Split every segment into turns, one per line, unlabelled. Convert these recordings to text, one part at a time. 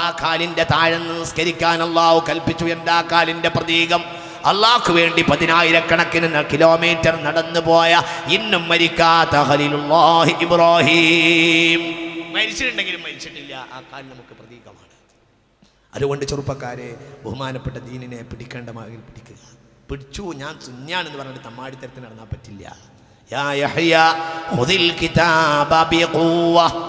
ആ കാലിന്റെ താഴെ നിസ്കരിക്കാൻ അള്ളാഹു കൽപ്പിച്ചു. എന്താ കാലിന്റെ പ്രതീകം? അള്ളാഹ്ക്ക് വേണ്ടി പതിനായിരക്കണക്കിന് കിലോമീറ്റർ നടന്നു പോയ ഇന്നും മരിക്കാത്ത ഇബ്രാഹിം. മരിച്ചിട്ടുണ്ടെങ്കിലും മരിച്ചിട്ടില്ല. ആ കാൽ നമുക്ക് പ്രതീകമാണ്. അതുകൊണ്ട് ചെറുപ്പക്കാരെ ബഹുമാനപ്പെട്ട ദീനിനെ പിടിക്കേണ്ട മാതിരി പിടിക്കുക. പിടിച്ചു ഞാൻ സുഞ്ഞാണെന്ന് പറഞ്ഞിട്ട് തമ്മാടിത്തരത്തിന് നടന്നാൽ പറ്റില്ല. യാ കിതാബ ബിഖുവ.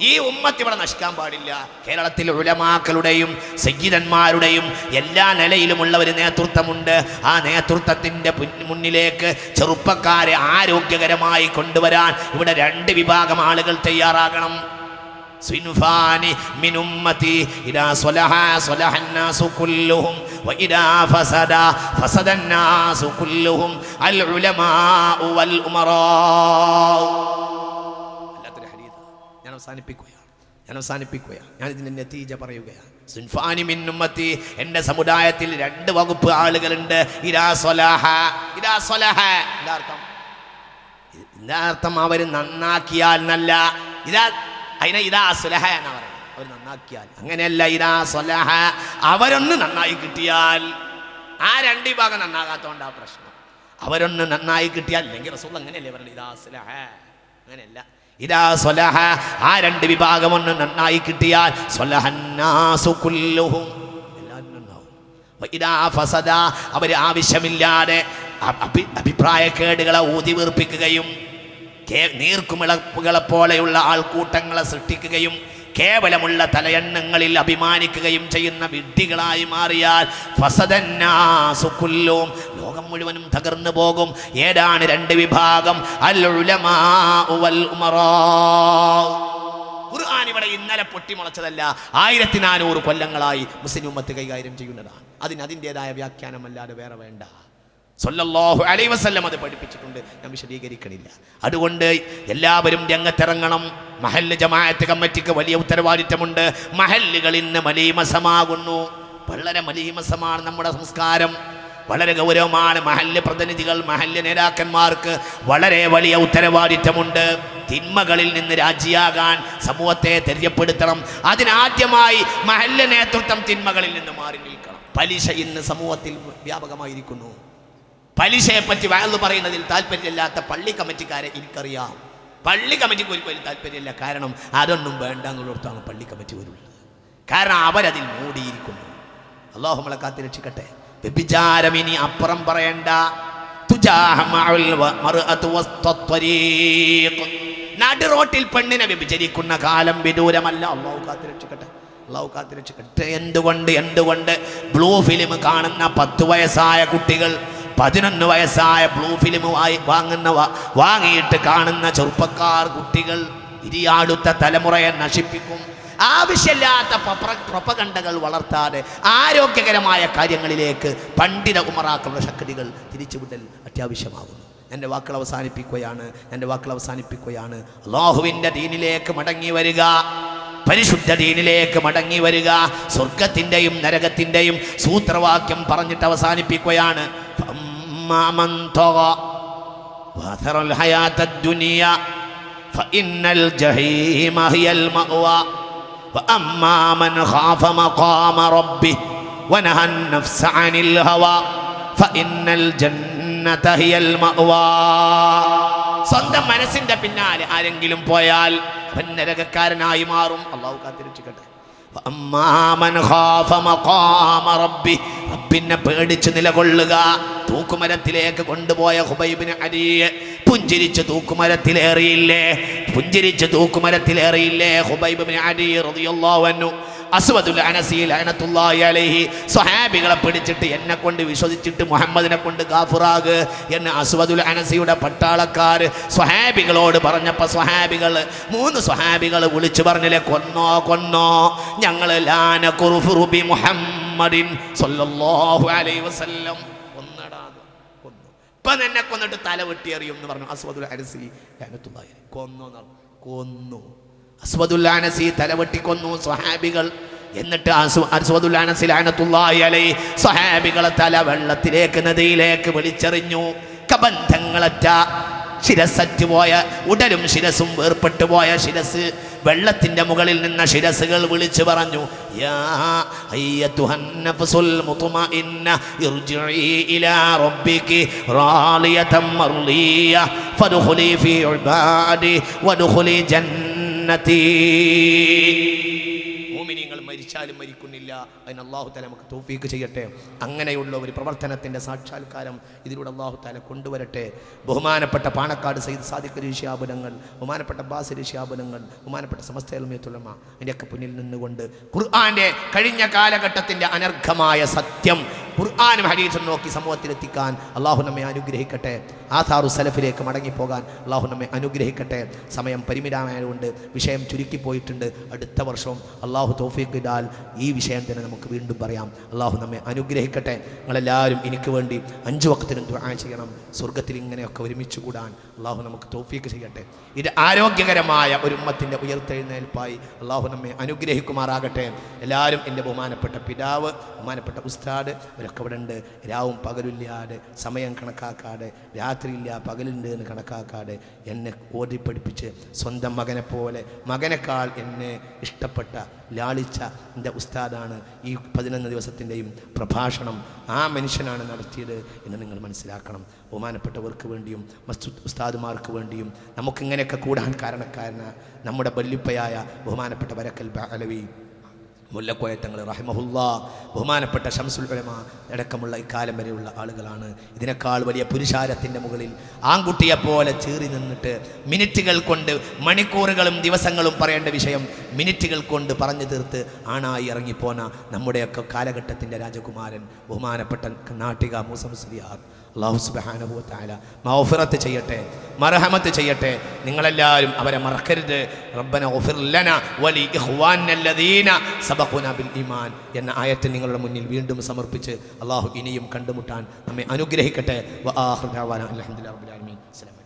ഈ ഉമ്മത്ത് ഇവിടെ നശിക്കാൻ പാടില്ല. കേരളത്തിൽ ഉലമാക്കളുടെയും സയ്യിദന്മാരുടെയും എല്ലാ നിലയിലുമുള്ള ഒരു നേതൃത്വമുണ്ട്. ആ നേതൃത്വത്തിന്റെ മുന്നിലേക്ക് ചെറുപ്പക്കാരെ ആരോഗ്യകരമായി കൊണ്ടുവരാൻ ഇവിടെ രണ്ട് വിഭാഗം ആളുകൾ തയ്യാറാകണം. സിൻഫാനി മിൻ ഉമ്മതി ഇദാ സ്വലഹ സ്വലഹന്നാസു കുല്ലുഹും വഇദാ ഫസദ ഫസദ ഫസദന്നാസു കുല്ലുഹും അൽ ഉലമാ വൽ ഉമറാഉ അല്ലാത്തൊരു ഹദീസ്. ഞാൻ അവസാനിപ്പിക്കുകയാണ്. ഞാൻ അവസാനിപ്പിക്കുകയാണ്. ഞാൻ ഇതിന്റെ നതീജ പറയുകയാണ്. സുൻഫാനി മിന്നുമ്മത്തി എന്റെ സമുദായത്തിൽ രണ്ട് വകുപ്പ് ആളുകളുണ്ട്. ഇരാ സ്വലാഹ ഇരാ സ്വലാഹ. എന്താർത്ഥം എന്താർത്ഥം അവർ നന്നാക്കിയാൽ എന്നല്ല ഇതാ അതിനെ ഇതാ സുലഹ എന്നാ പറയുന്നത്. അവർ നന്നാക്കിയാൽ. അങ്ങനെയല്ല ഇതാ സുലഹ. അവരൊന്ന് നന്നായി കിട്ടിയാൽ ആ രണ്ട് വിഭാഗം ആ പ്രശ്നം. അവരൊന്ന് നന്നായി കിട്ടിയാൽ അല്ലെങ്കിൽ റസൂൾ അങ്ങനെയല്ലേ പറഞ്ഞത്? ഇതാ സുലഹ. അങ്ങനെയല്ല. ഇതാ സ്വലഹ ആ രണ്ട് വിഭാഗം ഒന്ന് നന്നായി കിട്ടിയാൽ സ്വലഹന്നാസു കുല്ലുഹും. എല്ലാവരും നന്നാവും ഇതാ ഫസദ. അവർ ആവശ്യമില്ലാതെ അഭിപ്രായ കേടുകളെ അഭിപ്രായക്കേടുകളെ ഊതി വീർപ്പിക്കുകയും നീർക്കുമിളപ്പുകളെ പോലെയുള്ള ആൾക്കൂട്ടങ്ങളെ സൃഷ്ടിക്കുകയും കേവലമുള്ള തലയെണ്ണങ്ങളിൽ അഭിമാനിക്കുകയും ചെയ്യുന്ന വിഡ്ഢികളായി മാറിയാൽ ഫസദന്നാസുക്കുല്ലും ലോകം മുഴുവനും തകർന്നു പോകും. ഏതാണ് രണ്ട് വിഭാഗം? അല്ലുലമാ ഇവിടെ ഇന്നലെ പൊട്ടിമുളച്ചതല്ല ആയിരത്തി നാനൂറ് കൊല്ലങ്ങളായി മുസ്ലിം ഉമ്മത്ത് കൈകാര്യം ചെയ്യുന്നതാണ്. അതിന് അതിന്റെതായ വ്യാഖ്യാനമല്ലാതെ വേറെ വേണ്ട. സല്ലല്ലാഹു അലൈഹി വസല്ലം അത് പഠിപ്പിച്ചിട്ടുണ്ട്. ഞാൻ വിശദീകരിക്കണില്ല. അതുകൊണ്ട് എല്ലാവരും രംഗത്തിറങ്ങണം. മഹല്ല് ജമാഅത്ത് കമ്മിറ്റിക്ക് വലിയ ഉത്തരവാദിത്തമുണ്ട്. മഹല്ലുകൾ ഇന്ന് മലീമസമാകുന്നു. വളരെ മലീമസമാണ് നമ്മുടെ സംസ്കാരം. വളരെ ഗൗരവമാണ് മഹല്ല് പ്രതിനിധികൾ മഹല്ല് നേതാക്കന്മാർക്ക് വളരെ വലിയ ഉത്തരവാദിത്തമുണ്ട്. തിന്മകളിൽ നിന്ന് രാജിയാകാൻ സമൂഹത്തെ തെര്യപ്പെടുത്തണം. അതിനാദ്യമായി മഹല്ല് നേതൃത്വം തിന്മകളിൽ നിന്ന് മാറി നിൽക്കണം. പലിശ ഇന്ന് സമൂഹത്തിൽ വ്യാപകമായിരിക്കുന്നു. പലിശയെ പറ്റി വയലു പറയുന്നതിൽ താല്പര്യമില്ലാത്ത പള്ളി കമ്മിറ്റിക്കാരെ എനിക്കറിയാം. പള്ളി കമ്മിറ്റിക്ക് ഒരു വലിയ താല്പര്യമില്ല. കാരണം അതൊന്നും വേണ്ട എന്നുള്ളിടത്താണ് പള്ളി കമ്മിറ്റി വരുള്ളത് കാരണം അവരതിൽ മൂടിയിരിക്കുന്നു. അള്ളാഹു കാത്തി രക്ഷിക്കട്ടെ. വ്യഭിചാരം ഇനി അപ്പുറം പറയണ്ട. നടുറോട്ടിൽ പെണ്ണിനെ വ്യഭിചരിക്കുന്ന കാലം വിദൂരമല്ല. അള്ളാഹു കാത്തി രക്ഷിക്കട്ടെ. അള്ളാഹു കാത്തി രക്ഷിക്കട്ടെ. എന്തുകൊണ്ട്? എന്തുകൊണ്ട്? ബ്ലൂ ഫിലിം കാണുന്ന പത്ത് വയസ്സായ കുട്ടികൾ പതിനൊന്ന് വയസ്സായ ബ്ലൂ ഫിലിം വാങ്ങുന്ന വാങ്ങിയിട്ട് കാണുന്ന ചെറുപ്പക്കാർ കുട്ടികൾ ഇരിയാടുത്ത തലമുറയെ നശിപ്പിക്കും. ആവശ്യമില്ലാത്ത പ്രൊപ്പകണ്ടകൾ വളർത്താതെ ആരോഗ്യകരമായ കാര്യങ്ങളിലേക്ക് പണ്ഡിത ഉമറാക്കളുടെ ശക്തികൾ തിരിച്ചുവിടൽ അത്യാവശ്യമാകുന്നു. എന്റെ വാക്കുകൾ അവസാനിപ്പിക്കുകയാണ് എന്റെ വാക്കുകൾ അവസാനിപ്പിക്കുകയാണ്. അള്ളാഹുവിന്റെ ദീനിലേക്ക് മടങ്ങി വരിക പരിശുദ്ധ ദീനിലേക്ക് മടങ്ങി വരിക സ്വർഗത്തിന്റെയും നരകത്തിന്റെയും സൂത്രവാക്യം പറഞ്ഞിട്ട് അവസാനിപ്പിക്കുകയാണ്. فأما من طغى وآثر الحياة الدنيا فإن الجحيم هي المأوى وأما من خاف مقام ربه ونهى النفس عن الهوى فإن الجنة هي المأوى സ്വന്തം മനസ്സിന്റെ പിന്നാലെ ആരെങ്കിലും പോയാൽ അവൻ നരകക്കാരനായി മാറും അള്ളാഹു കാത്തിരക്ഷിക്കട്ടെ റബ്ബിനെ പേടിച്ച് നിലകൊള്ളുക. തൂക്കുമരത്തിലേക്ക് കൊണ്ടുപോയ ഹുബൈബിന് അരിയെ പുഞ്ചിരിച്ച് തൂക്കുമരത്തിലേറിയില്ലേ? പുഞ്ചിരിച്ച് തൂക്കുമരത്തിലേറിയില്ലേ ഹുബൈബിന് അരി റളിയല്ലാഹു അൻഹു? അസ്വദുൽ അനസി ലഅനത്തുല്ലാഹി അലൈഹി സ്വഹാബികളെ പിടിച്ചിട്ട് എന്നെ കൊണ്ട് വിശ്വസിച്ചിട്ട് മുഹമ്മദിനെ കൊണ്ട് ഗാഫുറാഗ് എന്ന് അസ്വദുൽ അനസിയുടെ പട്ടാളക്കാർ സ്വഹാബികളോട് പറഞ്ഞപ്പോൾ സ്വഹാബികൾ മൂന്ന് സ്വഹാബികൾ വിളിച്ചു പറഞ്ഞില്ലേ കൊന്നോ കൊന്നോ ഞങ്ങൾ ലാന കുറുഫുറുബി മുഹമ്മദിൻ സല്ലല്ലാഹു അലൈഹി വസല്ലം. കൊന്നടാ കൊന്നു. ഇപ്പൊ എന്നെ കൊന്നിട്ട് തല വെട്ടിയെറിയും എന്ന് പറഞ്ഞു അസ്വദുൽ അനസി ലഅനത്തുല്ലാഹി അലൈഹി. കൊന്നു കൊന്നു. അസ്വദുല്ലാനസി തലവെട്ടിക്കൊന്നു സ്വഹാബികൾ. എന്നിട്ട് അസ്വ- അസ്വദുല്ലാനസി ലാനത്തുല്ലാഹി അലൈഹി സ്വഹാബികളെ തല വെള്ളത്തിലേക്ക് നദിയിലേക്ക് വിളിച്ചെറിഞ്ഞു. കബന്ധങ്ങളറ്റ ശിരസറ്റ് പോയ ഉടലും ശിരസും വേർപ്പെട്ടു പോയ ശിരസ് വെള്ളത്തിന്റെ മുകളിൽ നിന്ന ശിരസുകൾ വിളിച്ചു പറഞ്ഞു യാ ജന്നതി മരിച്ചാലും മരിക്കുന്നില്ല. അതിന് അള്ളാഹു താല നമുക്ക് തോഫീക്ക് ചെയ്യട്ടെ. അങ്ങനെയുള്ള ഒരു പ്രവർത്തനത്തിന്റെ സാക്ഷാത്കാരം ഇതിലൂടെ അള്ളാഹു താല കൊണ്ടുവരട്ടെ. ബഹുമാനപ്പെട്ട പാണക്കാട് സയ്യിദ് സാദിഖ് ഋഷിയാപനങ്ങൾ ബഹുമാനപ്പെട്ട ബാസ് ഋഷിയാപനങ്ങൾ ബഹുമാനപ്പെട്ട സമസ്ത എൽമിയത്തുലമ അതിന്റെയൊക്കെ പിന്നിൽ നിന്നുകൊണ്ട് ഖുർആാന്റെ കഴിഞ്ഞ കാലഘട്ടത്തിന്റെ അനർഘമായ സത്യം ഖുർആാനും ഹരീസും നോക്കി സമൂഹത്തിലെത്തിക്കാൻ അള്ളാഹു നമ്മെ അനുഗ്രഹിക്കട്ടെ. ആധാറു സലഫിലേക്ക് മടങ്ങിപ്പോകാൻ അള്ളാഹു നമ്മെ അനുഗ്രഹിക്കട്ടെ. സമയം പരിമിതമായതുകൊണ്ട് വിഷയം ചുരുക്കിപ്പോയിട്ടുണ്ട്. അടുത്ത വർഷവും അള്ളാഹു തോഫിക്കിടാൽ ഈ വിഷയം തന്നെ നമുക്ക് വീണ്ടും പറയാം. അള്ളാഹു നമ്മെ അനുഗ്രഹിക്കട്ടെ. നിങ്ങളെല്ലാവരും എനിക്ക് വേണ്ടി അഞ്ച് വക്കത്തിനും ദുആ ചെയ്യണം. സ്വർഗത്തിൽ ഇങ്ങനെയൊക്കെ ഒരുമിച്ച് കൂടാൻ അള്ളാഹു നമുക്ക് തോഫീക്ക് ചെയ്യട്ടെ. ഇത് ആരോഗ്യകരമായ ഒരു ഉമ്മത്തിന്റെ ഉയർത്തെഴുന്നേൽപ്പായി അള്ളാഹു നമ്മെ അനുഗ്രഹിക്കുമാറാകട്ടെ. എല്ലാവരും എന്റെ ബഹുമാനപ്പെട്ട പിതാവ് ബഹുമാനപ്പെട്ട ഉസ്താദ് ഇവരൊക്കെ ഇവിടെ ഉണ്ട് രാവും പകലില്ലാതെ സമയം കണക്കാക്കാതെ രാത്രിയില്ല പകലുണ്ട് എന്ന് കണക്കാക്കാതെ എന്നെ ഓതി പഠിപ്പിച്ച് സ്വന്തം മകനെ പോലെ മകനേക്കാൾ എന്നെ ഇഷ്ടപ്പെട്ട ലാളിച്ച എന്റെ ഉസ്താദാണ് ഈ പതിനൊന്ന് ദിവസത്തിന്റെയും പ്രഭാഷണം ആ മനുഷ്യനാണ് നടത്തിയത് എന്ന് നിങ്ങൾ മനസ്സിലാക്കണം. ബഹുമാനപ്പെട്ടവർക്ക് വേണ്ടിയും മസ്തു ഉസ്താദുമാർക്ക് വേണ്ടിയും നമുക്കിങ്ങനെയൊക്കെ കൂടാൻ കാരണക്കാരന നമ്മുടെ ബല്ലിപ്പയായ ബഹുമാനപ്പെട്ട വരക്കൽ അലവി മുല്ലക്കോയത്തങ്ങൾ റഹിമഹുല്ല ബഹുമാനപ്പെട്ട ഷംസുൽ ഉലമ അടക്കമുള്ള ഇക്കാലം വരെയുള്ള ആളുകളാണ്. ഇതിനേക്കാൾ വലിയ പുരുഷാരത്തിന്റെ മുകളിൽ ആൺകുട്ടിയെപ്പോലെ ചീറി നിന്നിട്ട് മിനിറ്റുകൾ കൊണ്ട് മണിക്കൂറുകളും ദിവസങ്ങളും പറയേണ്ട വിഷയം മിനിറ്റുകൾ കൊണ്ട് പറഞ്ഞു തീർത്ത് ആണായി ഇറങ്ങിപ്പോന നമ്മുടെയൊക്കെ കാലഘട്ടത്തിന്റെ രാജകുമാരൻ ബഹുമാനപ്പെട്ട നാട്ടിക മൂസംസുരിയാർ അള്ളാഹു സുബാനഹു താല മൗഫിറത്ത് ചെയ്യട്ടെ മർഹമത്ത് ചെയ്യട്ടെ. നിങ്ങളെല്ലാവരും അവരെ മറക്കരുത്. റബ്ബന ഗുഫിർ ലന വലി ഈമാൻ എന്ന ആയത്ത് നിങ്ങളുടെ മുന്നിൽ വീണ്ടും സമർപ്പിച്ച് അള്ളാഹു ഇനിയും കണ്ടുമുട്ടാൻ നമ്മെ അനുഗ്രഹിക്കട്ടെ. വ റബ്ബിൽ ആലമീൻ. അസ്സലാമു അലൈക്കും.